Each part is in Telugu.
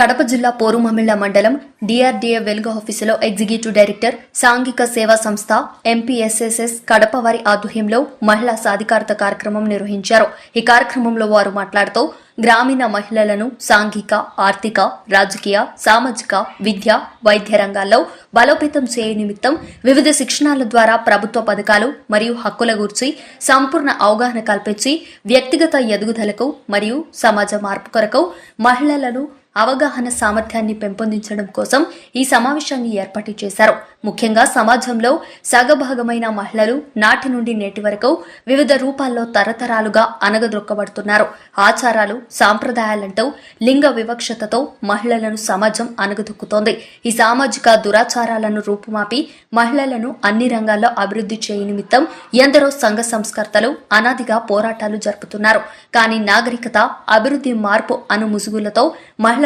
కడప జిల్లా పోరుమమిళ్ళ మండలం డిఆర్డీఏ వెలుగు ఆఫీసులో ఎగ్జిక్యూటివ్ డైరెక్టర్ సాంఘిక సేవా సంస్థ ఎంపీఎస్ఎస్ఎస్ కడప వారి ఆధ్వర్యంలో మహిళా సాధికారత కార్యక్రమం నిర్వహించారు. ఈ కార్యక్రమంలో వారు మాట్లాడుతూ గ్రామీణ మహిళలను సాంఘిక ఆర్థిక రాజకీయ సామాజిక విద్య వైద్య రంగాల్లో బలోపేతం చేయ నిమిత్తం వివిధ శిక్షణాల ద్వారా ప్రభుత్వ పథకాలు మరియు హక్కుల గురించి సంపూర్ణ అవగాహన కల్పించి వ్యక్తిగత ఎదుగుదలకు మరియు సమాజ మార్పు కొరకు మహిళలను అవగాహన సామర్థ్యాన్ని పెంపొందించడం కోసం ఈ సమావేశాన్ని ఏర్పాటు చేశారు. ముఖ్యంగా సమాజంలో సగభాగమైన మహిళలు నాటి నుండి నేటి వరకు వివిధ రూపాల్లో తరతరాలుగా అనగదొక్కబడుతున్నారు ఆచారాలు సాంప్రదాయాలంటూ లింగ వివక్షతతో మహిళలను సమాజం అనగదొక్కుతోంది ఈ సామాజిక దురాచారాలను రూపుమాపి మహిళలను అన్ని రంగాల్లో అభివృద్ధి చేయ నిమిత్తం ఎందరో సంఘ సంస్కర్తలు అనాదిగా పోరాటాలు జరుపుతున్నారు. కానీ నాగరికత అభివృద్ధి మార్పు అను ముసుగులతో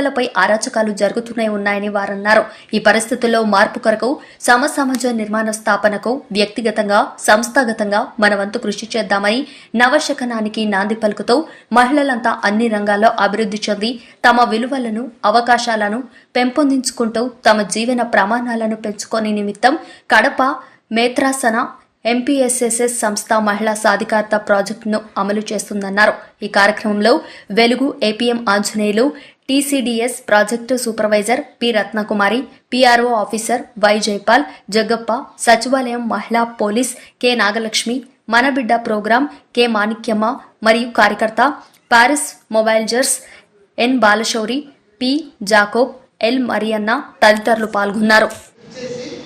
మహిళలపై అరాచకాలు జరుగుతూనే ఉన్నాయని వారన్నారు. ఈ పరిస్థితుల్లో మార్పు కొరకు సమసమాజ నిర్మాణ స్థాపనకు వ్యక్తిగతంగా సంస్థాగతంగా మనవంతు కృషి చేద్దామని నవశకనానికి నాంది పలుకుతూ మహిళలంతా అన్ని రంగాల్లో అభివృద్ధి చెంది తమ విలువలను అవకాశాలను పెంపొందించుకుంటూ తమ జీవన ప్రమాణాలను పెంచుకొని నిమిత్తం కడప మేత్రాసన ఎంపీఎస్ఎస్ఎస్ సంస్థ మహిళా సాధికారత ప్రాజెక్టును అమలు చేస్తుందన్నారు. ఈ కార్యక్రమంలో వెలుగు APM Anjaneyulu TCDS project supervisor P Ratnakumari PRO officer Y Jaipal Jaggappa సచివాలయం మహిళా police K Nagalakshmi Manabidda programme K Manikyamma మరియు కార్యకర్త parish mobilisers N Balashowry P Jacob L Marianna తదితరులు పాల్గొన్నారు ఇచ్చేసి ఇది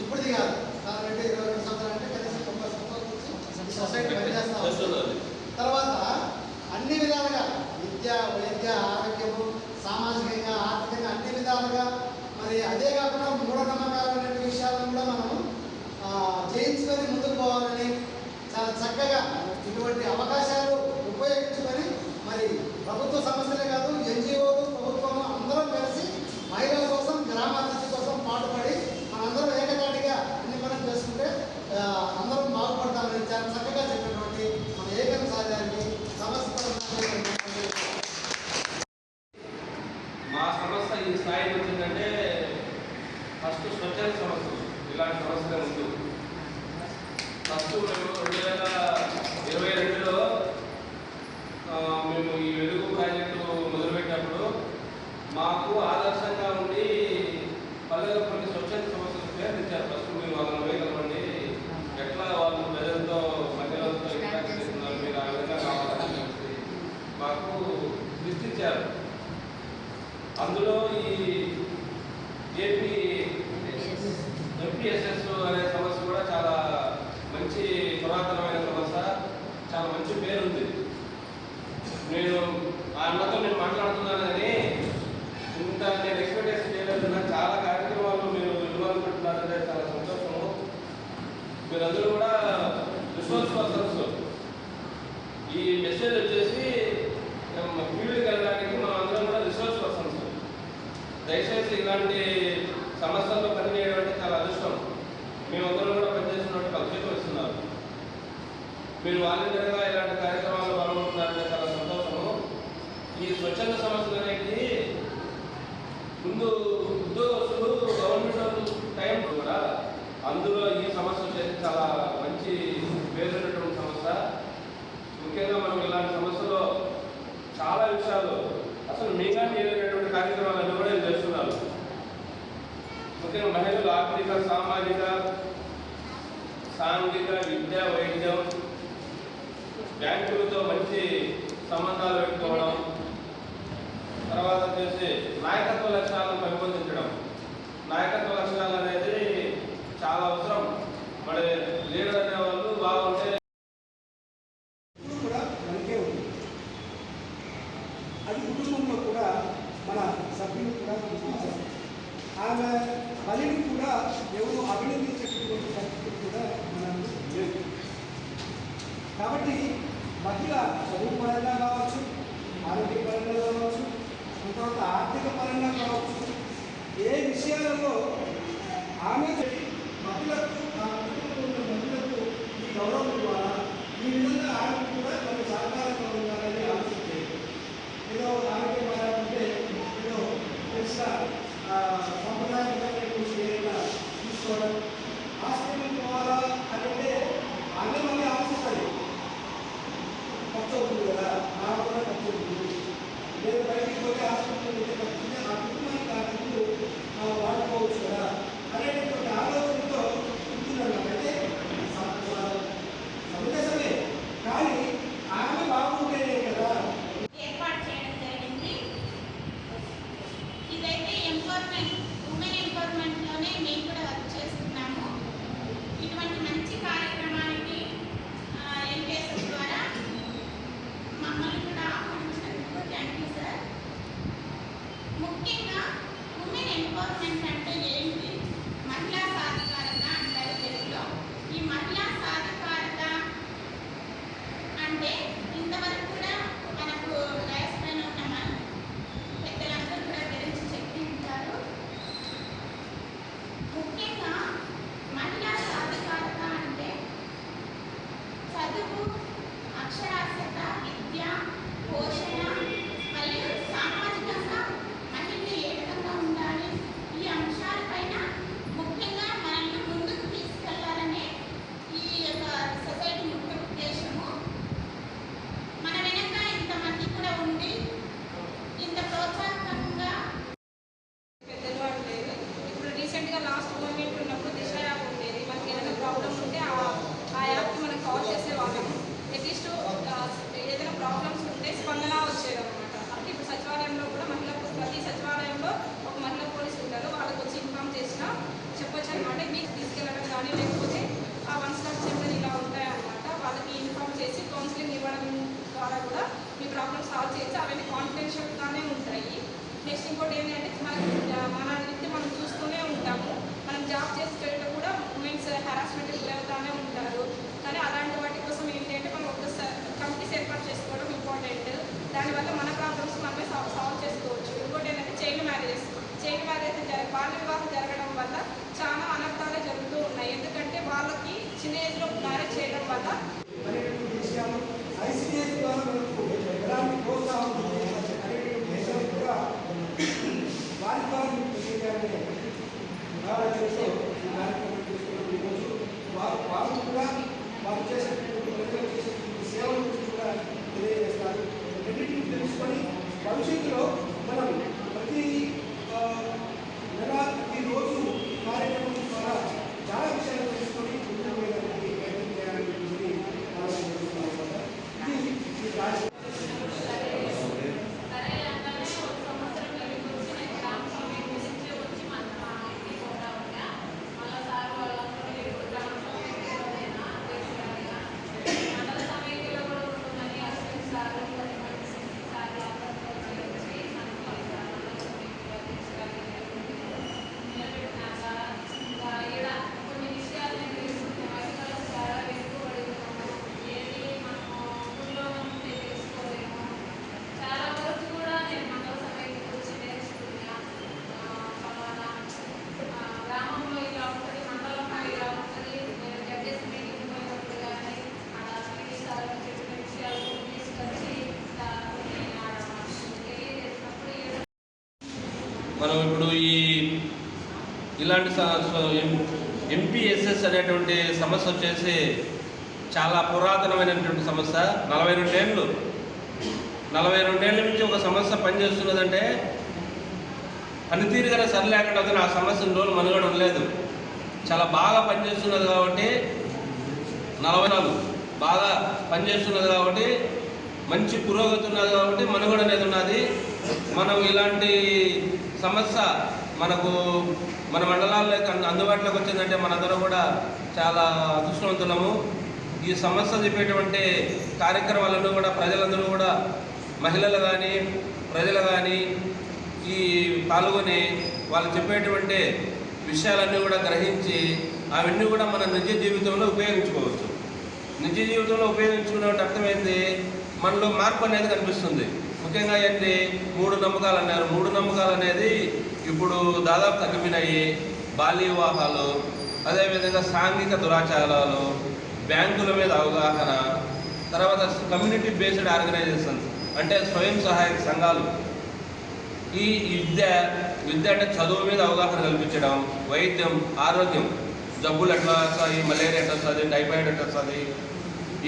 ఇప్పుడుది కాదు నాకంటే ఇరవై రెండు సంవత్సరాలు అంటే కనీసం తొంభై సంవత్సరాల నుంచి ఈ సొసైటీ పనిచేస్తా ఉంది. తర్వాత అన్ని విధాలుగా విద్య వైద్య ఆరోగ్యము సామాజికంగా ఆర్థికంగా అన్ని విధాలుగా మరి అదే కాకుండా మూఢనమ్మకాలనే విషయాలను కూడా మనం ఆ, జయించుకొని ముందుకు పోవాలని చాలా చక్కగా ఇటువంటి అవకాశాలు ఉపయోగించుకొని మరి ప్రభుత్వ సంస్థలే కాదు ఎన్జిఓలు ప్రభుత్వం అందరం కలిసి మహిళల కోసం గ్రామాభివృద్ధి కోసం పాటుపడి మనందరం ఏకతాటిగా అన్ని పనులు చేసుకుంటే ఆ, అందరం బాగుపడతామని చాలా చక్కగా చెప్పినటువంటి మన ఏకం సాధ్యాన్ని సమస్త మా సంస్థ ఈ స్థాయికి వచ్చిందంటే ఫస్ట్ స్వచ్ఛంద సంస్థలు ఇలాంటి సంస్థలే ఉంటుంది ఫస్ట్ మేము రెండు వేల ఇరవై రెండులో ఆ, మేము ఈ వెలుగు ప్రాజెక్టు మొదలుపెట్టినప్పుడు మాకు ఆదర్శంగా ఉండి పల్లెలో కొన్ని స్వచ్ఛంద సంస్థలు ప్రయత్నించారు ఫస్ట్ మీరు వాళ్ళని వేయగలమండి ఎట్లా వాళ్ళు ప్రజలతో మహిళలతో ఇంటరాక్ట్ చేస్తున్నారు మీరు ఆ విధంగా కావాలని చెప్పి మాకు లిస్ట్ ఇచ్చారు అందులో ఈ ఏపీ ఎంపీఎస్ఎస్ అనే సమస్య కూడా చాలా మంచి పురాతనమైన సమస్య చాలా మంచి పేరుంది నేను ఆ అన్నతో నేను మాట్లాడుతున్నాను కానీ ఇంత నేను ఎక్స్పెక్టేషన్ చేయలేదు నాకు చాలా కార్యక్రమాలు మీరు ఇన్వాల్వ్ పెట్టున్నారంటే చాలా సంతోషము మీరందరూ కూడా రిసోర్స్ పర్సన్స్ ఈ మెసేజ్ వచ్చేసి ఫీల్డ్కి వెళ్ళడానికి మనం అందరం కూడా రిసోర్స్ పర్సన్స్ దయచేసి ఇలాంటి సమస్యల్లో పనిచేయడం అంటే చాలా అదృష్టం. మేమందరం కూడా పనిచేస్తున్నట్టు ఫలితం ఇస్తున్నారు. మీరు వాలంటీర్గా ఇలాంటి కార్యక్రమాలు పాల్గొంటున్నారంటే చాలా సంతోషము. ఈ స్వచ్ఛంద సమస్యలు అనేది ముందు ఉద్యోగస్తులు గవర్నమెంట్ టైం కూడా అందులో ఈ సమస్య వచ్చేసి చాలా మంచి పేరున్నటువంటి సమస్య. ముఖ్యంగా మనం ఇలాంటి సమస్యలో చాలా విషయాలు అసలు మీగా చేయలేనటువంటి కార్యక్రమాలన్నీ ముఖ్యంగా మహిళలు ఆర్థిక సామాజిక సాంఘిక విద్య వైద్యం బ్యాంకులతో మంచి సంబంధాలు పెట్టుకోవడం తర్వాత వచ్చేసి నాయకత్వ లక్షణాలను పెంపొందించడం. నాయకత్వ లక్షణాలు అనేది చాలా అవసరం. మరి లీడర్ అనే వాళ్ళు బాగుంటే కూడా మనకే ఉంది అది కుటుంబంలో కూడా మన సభ్యులు కూడా ఆమె బలిని కూడా ఎవరు అభినందించేటటువంటి పరిస్థితి కూడా మనం లేదు. కాబట్టి మహిళ చదువు పరంగా కావచ్చు ఆరోగ్య పరంగా కావచ్చు తర్వాత ఆర్థిక పరంగా కావచ్చు ఏ విషయాలలో ఆమె మహిళకు ఆ కుటుంబంలో ఉన్న మహిళలకు ఈ గౌరవం ద్వారా ఈ విధంగా ఆమె కూడా కొన్ని సహకారంగా ఉండాలని ఆలోచించేది ఏదో ఆరోగ్య పరంగా ఉంటే ఏదో ఎంపవర్మెంట్ ఉమెన్ ఎంపవర్మెంట్లోనే మేము కూడా వర్క్ చేస్తున్నాము ఇటువంటి మంచి కార్యక్రమానికి ఎన్పిఎస్ఎస్ ద్వారా మమ్మల్ని కూడా ఆహ్వానించినందుకు థ్యాంక్ యూ సార్ ముఖ్యంగా ఉమెన్ ఎంపవర్మెంట్ అంటే ఏంటి మహిళా సాధికారత అంటారు తెలుగులో ఈ మహిళా సాధికారత అంటే ఇంతవరకు కూడా మనకు డయస్ పైన ఉన్న మన పెద్దలందరూ కూడా గురించి చెప్పి ఉంటారు ముఖ్యంగా మహిళా సాధికారత అంటే చదువు అక్షరాస్యత విద్య పోషణ మరియు సామాజికంగా మహిళలు ఏ విధంగా ఉండాలి ఈ అంశాలపైన ముఖ్యంగా మనల్ని ముందుకు తీసుకెళ్ళాలనే ఈ యొక్క సొసైటీ ముఖ్య ఉద్దేశము మన వెనక ఇంతమంది కూడా ఉండి ఇంత ప్రోత్సాహకంగా పెద్దలు వాళ్ళు లేదు ఇప్పుడు రీసెంట్గా లాస్ట్ మూమెంట్ ఉన్నప్పుడు దిశ యాప్ ఉండేది మనకి ఏదైనా ప్రాబ్లమ్ ఉంటే ఆ- ఆ యాప్కి మనం కాల్ చేసే వాళ్ళము అట్లీస్ట్ ఏదైనా ప్రాబ్లమ్స్ ఉంటే స్పందన వచ్చేది అనమాట అంటే ఇప్పుడు సచివాలయంలో కూడా మహిళా ప్రతి సచివాలయంలో ఒక మహిళా పోలీసు ఉంటారు వాళ్ళకి వచ్చి ఇన్ఫామ్ చేసినా చెప్పొచ్చు అనమాట మీకు తీసుకెళ్ళడం కానీ లేకపోతే ఆ వన్ స్టాప్ సెంటర్ ఇలా ఉంటాయన్నమాట వాళ్ళకి ఇన్ఫామ్ చేసి కౌన్సిలింగ్ ఇవ్వడం ద్వారా కూడా మీ ప్రాబ్లమ్ సాల్వ్ చేయొచ్చు అవన్నీ కాన్ఫిడెన్షియల్గానే ఉంటాయి నెక్స్ట్ ఇంకోటి ఏంటంటే మనకి మన ఇంటి మనం చూస్తూనే ఉంటాము మనం జాబ్ చేసేటప్పుడు కూడా ఉమెన్స్ హెరాస్మెంట్ గురవుతానే ఉంటారు. కానీ అలాంటి వాటి కోసం ఏంటంటే మనం ఒక కమిటీస్ ఏర్పాటు చేసుకోవడం ఇంపార్టెంట్ దానివల్ల మన ప్రాబ్లమ్స్ మనమే సాల్వ్ సాల్వ్ చేసుకోవచ్చు. ఇంకోటి ఏంటంటే చైల్డ్ మ్యారేజెస్ చైల్డ్ మ్యారేజ్ జరగ బాల్య వివాహం జరగడం వల్ల చాలా అనర్థాలే జరుగుతూ ఉన్నాయి. ఎందుకంటే వాళ్ళకి చిన్న ఏజ్లో మ్యారేజ్ చేయడం వల్ల ఐసీఎస్ ద్వారా మనకు ఎలాంటి ప్రోత్సాహం వారి ద్వారా మీకు తెలియజేయాలనే ఆలోచనతో ఈ కార్యక్రమం తీసుకున్నాం ఈరోజు వారు వారు కూడా వారు చేసేటటువంటి ప్రజలకు చేసేటువంటి సేవల గురించి కూడా తెలియజేస్తారు రెండింటిని తెలుసుకొని భవిష్యత్తులో మనం ప్రతి ఆ, నెల ప్రతిరోజు ఈ కార్యక్రమం ద్వారా చాలా విషయాలు తెలుసుకొని ముందుకు వెళ్ళడానికి ప్రయత్నం చేయాలనేటువంటి ఆలోచన చేస్తున్నాం అన్నమాట. ఇది ఈ కార్యక్రమం సరే అంటానే ఒక సంవత్సరం వెళ్ళి వచ్చి నేను గ్రామ సమయం గురించి వచ్చి మన మా ఇంటికి పోతా ఉన్నా మళ్ళీ సార్ వాళ్ళందరూ ఇప్పుడు గ్రామ సమయంలోనైనా చేసినారుగా మండల సమయంలో కూడా ఉంటుందని అశ్విన్ సార్ పది మంది సార్ అందరితో వచ్చి మనకి మండల సమయంలో తీసుకెళ్ళి నిలబెట్టినాక ఇంకా ఈడ కొన్ని విషయాలు నేను తెలుసుకునే మహిళలు చాలా వెనుకబడి ఉన్నాము ఏది మనము ఊళ్ళో ఉంటే తెలుసుకోలేము చాలా వరకు కూడా నేను మండల సమైక్యకి వచ్చి నేర్చుకున్నా ఆ, ఫలానా ఆ, గ్రామంలో ఇలా ఉంటుంది మండలంలో ఇలా ఉంటుంది నేను జడ్జెస్ మీటింగ్ పోయినప్పుడు కానీ అలా పీటీ సార్ చెప్పిన విషయాలు తీసుకొచ్చి సార్ కొన్ని ఆడ తెలియజేసినప్పుడు ఈడ మనం ఇప్పుడు ఈ ఇలాంటి ఎంపీఎస్ఎస్ అనేటువంటి సమస్య వచ్చేసి చాలా పురాతనమైనటువంటి సమస్య నలభై రెండేళ్ళు నలభై రెండేళ్ళ నుంచి ఒక సమస్య పనిచేస్తున్నదంటే పనితీరుగానే సరి లేకుండా ఆ సమస్య రోజులు మనుగడ లేదు. చాలా బాగా పనిచేస్తున్నది కాబట్టి నలభై నాలుగు. బాగా పనిచేస్తున్నది కాబట్టి మంచి పురోగతి ఉన్నది కాబట్టి మనుగడ అనేది ఉన్నది. మనం ఇలాంటి సమస్య మనకు మన మండలాల్లో అందుబాటులోకి వచ్చిందంటే మనందరం కూడా చాలా అదృష్టవంతులము. ఈ సమస్య చెప్పేటువంటి కార్యక్రమాలను కూడా ప్రజలందరూ కూడా మహిళలు కానీ ప్రజలు కానీ ఈ పాల్గొని వాళ్ళు చెప్పేటువంటి విషయాలన్నీ కూడా గ్రహించి అవన్నీ కూడా మన నిజ జీవితంలో ఉపయోగించుకోవచ్చు. నిజ జీవితంలో ఉపయోగించుకునే అర్థమైంది మనలో మార్పు అనేది కనిపిస్తుంది. ముఖ్యంగా ఏంటి? మూడు నమ్మకాలు అన్నారు. మూడు నమ్మకాలు అనేది ఇప్పుడు దాదాపు తగ్గిపోయినాయి. బాల్య వివాహాలు అదేవిధంగా సాంఘిక దురాచారాలు బ్యాంకుల మీద అవగాహన తర్వాత కమ్యూనిటీ బేస్డ్ ఆర్గనైజేషన్స్ అంటే స్వయం సహాయక సంఘాలు. ఈ విద్య విద్య అంటే చదువు మీద అవగాహన కల్పించడం వైద్యం ఆరోగ్యం. జబ్బులు ఎట్లా వస్తాయి? మలేరియా ఎట్లా వస్తుంది? టైఫాయిడ్ ఎట్లా వస్తుంది?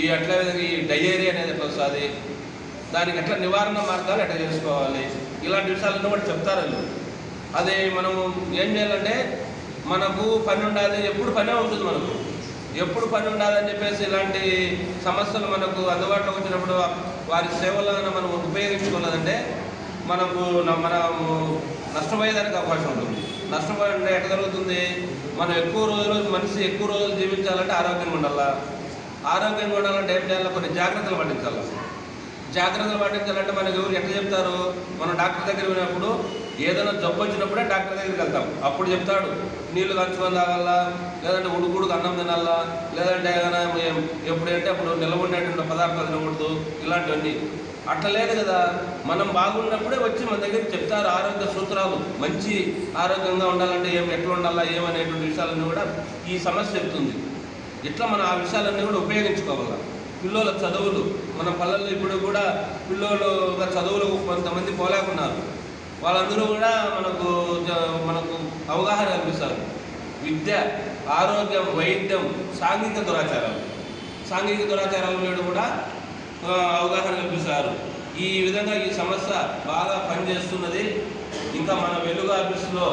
ఈ అట్లా విధంగా ఈ డయేరియా అనేది ఎట్లా వస్తుంది? దానికి ఎట్లా నివారణ మార్గాలు ఎట్లా చేసుకోవాలి? ఇలాంటి విషయాలన్నీ కూడా చెప్తారు వాళ్ళు. అది మనం ఏం చేయాలంటే మనకు పని ఉండాలి ఎప్పుడు పనే ఉంటుంది మనకు. ఎప్పుడు పని ఉండాలని చెప్పేసి ఇలాంటి సమస్యలు మనకు అందుబాటులోకి వచ్చినప్పుడు వారి సేవలను మనం ఉపయోగించుకోలేదంటే మనకు న- మనము నష్టపోయేదానికి అవకాశం ఉంటుంది. నష్టపోయే ఎట్లా జరుగుతుంది? మనం ఎక్కువ రోజులు మనిషి ఎక్కువ రోజులు జీవించాలంటే ఆరోగ్యంగా ఉండాలా? ఆరోగ్యంగా ఉండాలంటే ఏం చేయాలి? కొన్ని జాగ్రత్తలు పాటించాలి? జాగ్రత్తలు పాటించాలంటే మనకు ఎవరు ఎట్లా చెప్తారు? మనం డాక్టర్ దగ్గర పోయినప్పుడు ఏదైనా జబ్బు వచ్చినప్పుడే డాక్టర్ దగ్గరికి వెళ్తాం. అప్పుడు చెప్తాడు నీళ్ళు కంచుకొని తాగాలా లేదంటే ఉడుకుడుకు అన్నం తినాలా లేదంటే ఏదైనా ఎప్పుడంటే అప్పుడు నిలబడినటువంటి పదార్థాలు తినకూడదు? ఇలాంటివన్నీ. అట్లా లేదు కదా. మనం బాగున్నప్పుడే వచ్చి మన దగ్గరికి చెప్తారు ఆరోగ్య సూత్రాలు. మంచి ఆరోగ్యంగా ఉండాలంటే ఏం ఎట్లా ఉండాలా ఏమనేటువంటి విషయాలన్నీ కూడా ఈ సమస్య చెప్తుంది. ఇట్లా మనం ఆ విషయాలన్నీ కూడా ఉపయోగించుకోవాలి. పిల్లల చదువులు మన పల్లెల్లో ఇప్పుడు కూడా పిల్లలు చదువులు కొంతమంది పోలేకున్నారు. వాళ్ళందరూ కూడా మనకు మనకు అవగాహన కల్పిస్తారు. విద్య ఆరోగ్యం వైద్యం సాంఘిక దురాచారాలు. సాంఘిక దురాచారాల మీద కూడా అవగాహన కల్పిస్తారు. ఈ విధంగా ఈ సమస్య బాగా పనిచేస్తున్నది. ఇంకా మన వెలుగు ఆఫీసులో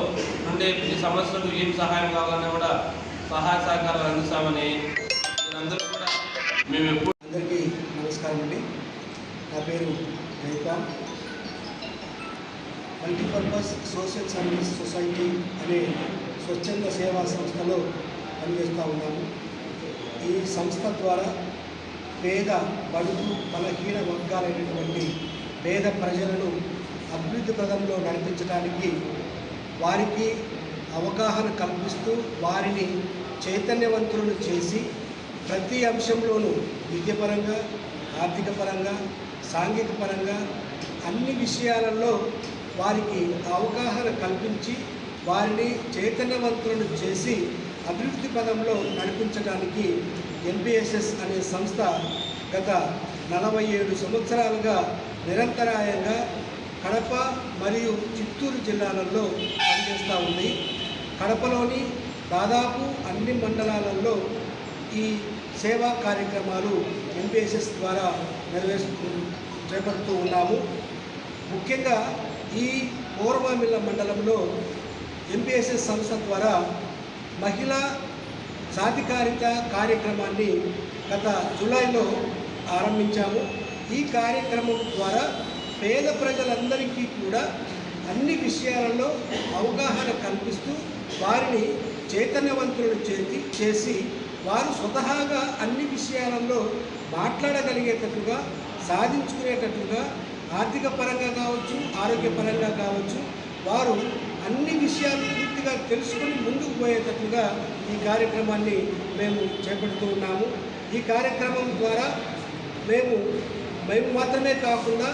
ఉండే ఈ సమస్యలకు ఏం సహాయం కావాలన్నా కూడా సహాయ సహకారాలు అందిస్తామని అందరూ కూడా మేము ఎప్పుడు నా పేరు Jaipal multipurpose social service society అనే స్వచ్ఛంద సేవా సంస్థలో పనిచేస్తూ ఉన్నాము ఈ సంస్థ ద్వారా పేద బడుగు బలహీన వర్గాలైనటువంటి పేద ప్రజలను అభివృద్ధి పదంలో నడిపించడానికి వారికి అవగాహన కల్పిస్తూ వారిని చైతన్యవంతులను చేసి ప్రతి అంశంలోనూ విద్యపరంగా ఆర్థిక పరంగా సాంఘిక పరంగా అన్ని విషయాలలో వారికి అవగాహన కల్పించి వారిని చైతన్యవంతులను చేసి అభివృద్ధి పదంలో నడిపించడానికి ఎన్పిఎస్ఎస్ అనే సంస్థ గత నలభై ఏడు సంవత్సరాలుగా నిరంతరాయంగా కడప మరియు చిత్తూరు జిల్లాలలో పనిచేస్తూ ఉంది. కడపలోని దాదాపు అన్ని మండలాలలో ఈ సేవా కార్యక్రమాలు ఎంపీఎస్ఎస్ ద్వారా నెరవేర్చు చేపడుతూ ఉన్నాము. ముఖ్యంగా ఈ పూర్వమిల్ల మండలంలో ఎంపీఎస్ఎస్ సంస్థ ద్వారా మహిళా సాధికారిత కార్యక్రమాన్ని గత జూలైలో ఆరంభించాము. ఈ కార్యక్రమం ద్వారా పేద ప్రజలందరికీ కూడా అన్ని విషయాలలో అవగాహన కల్పిస్తూ వారిని చైతన్యవంతులను చేసి చేసి వారు స్వతహాగా అన్ని విషయాలలో మాట్లాడగలిగేటట్లుగా సాధించుకునేటట్లుగా ఆర్థిక పరంగా కావచ్చు ఆరోగ్యపరంగా కావచ్చు వారు అన్ని విషయాలు పూర్తిగా తెలుసుకొని ముందుకు పోయేటట్లుగా ఈ కార్యక్రమాన్ని మేము చేపడుతూ ఉన్నాము. ఈ కార్యక్రమం ద్వారా మేము మేము మాత్రమే కాకుండా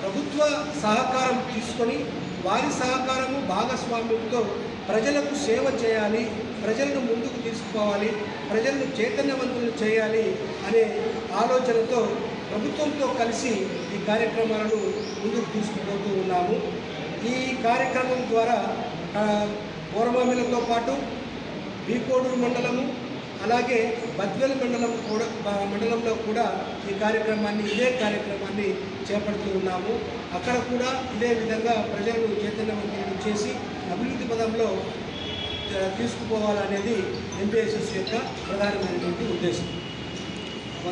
ప్రభుత్వ సహకారం తీసుకొని వారి సహకారము భాగస్వామ్యంతో ప్రజలకు సేవ చేయాలి ప్రజలను ముందుకు తీసుకుపోవాలి ప్రజలను చైతన్యవంతులు చేయాలి అనే ఆలోచనతో ప్రభుత్వంతో కలిసి ఈ కార్యక్రమాలను ముందుకు తీసుకుపోతూ ఉన్నాము. ఈ కార్యక్రమం ద్వారా కోరమామిలతో పూర్వమిలతో పాటు బీకోడూరు మండలము అలాగే బద్వేలు మండలం కూడా మండలంలో కూడా ఈ కార్యక్రమాన్ని ఇదే కార్యక్రమాన్ని చేపడుతూ ఉన్నాము. అక్కడ కూడా ఇదే విధంగా ప్రజలను చైతన్యవంతులను చేసి అభివృద్ధి పదంలో తీసుకుపోవాలనేది ఎంపీఎస్ఎస్ యొక్క ప్రధానమైనటువంటి ఉద్దేశం.